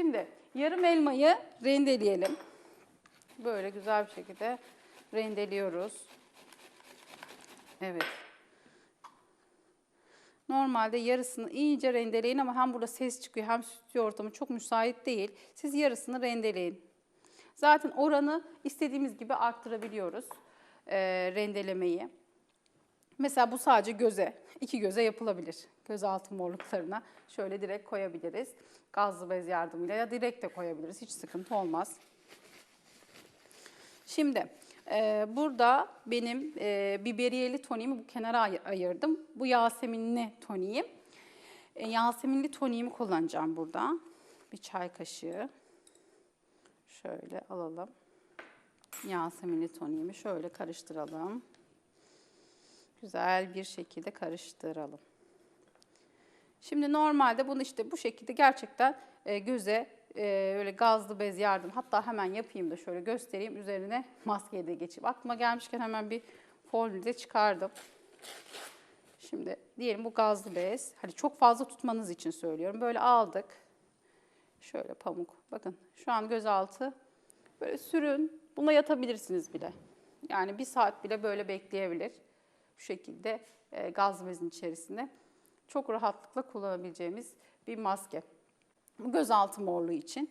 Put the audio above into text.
Şimdi yarım elmayı rendeleyelim. Böyle güzel bir şekilde rendeliyoruz. Evet. Normalde yarısını iyice rendeleyin ama hem burada ses çıkıyor hem stüdyo ortamı çok müsait değil. Siz yarısını rendeleyin. Zaten oranı istediğimiz gibi arttırabiliyoruz e, rendelemeyi. Mesela bu sadece göze, iki göze yapılabilir. Gözaltı morluklarına şöyle direkt koyabiliriz. Gazlı bez yardımıyla ya direkt de koyabiliriz. Hiç sıkıntı olmaz. Şimdi e, burada benim e, biberiyeli toniğimi bu kenara ay- ayırdım. Bu yaseminli toniğim. E, yaseminli toniğimi kullanacağım burada. Bir çay kaşığı. Şöyle alalım. Yaseminli toniğimi şöyle karıştıralım. Güzel bir şekilde karıştıralım. Şimdi normalde bunu işte bu şekilde gerçekten e, göze e, öyle gazlı bez yardım. Hatta hemen yapayım da şöyle göstereyim. Üzerine maskeyi de geçeyim. Aklıma gelmişken hemen bir folyo de çıkardım. Şimdi diyelim bu gazlı bez. Hani çok fazla tutmanız için söylüyorum. Böyle aldık. Şöyle pamuk. Bakın şu an gözaltı. Böyle sürün. Buna yatabilirsiniz bile. Yani bir saat bile böyle bekleyebilir. Bu şekilde e, gaz bezin içerisinde. Çok rahatlıkla kullanabileceğimiz bir maske. Bu gözaltı morluğu için.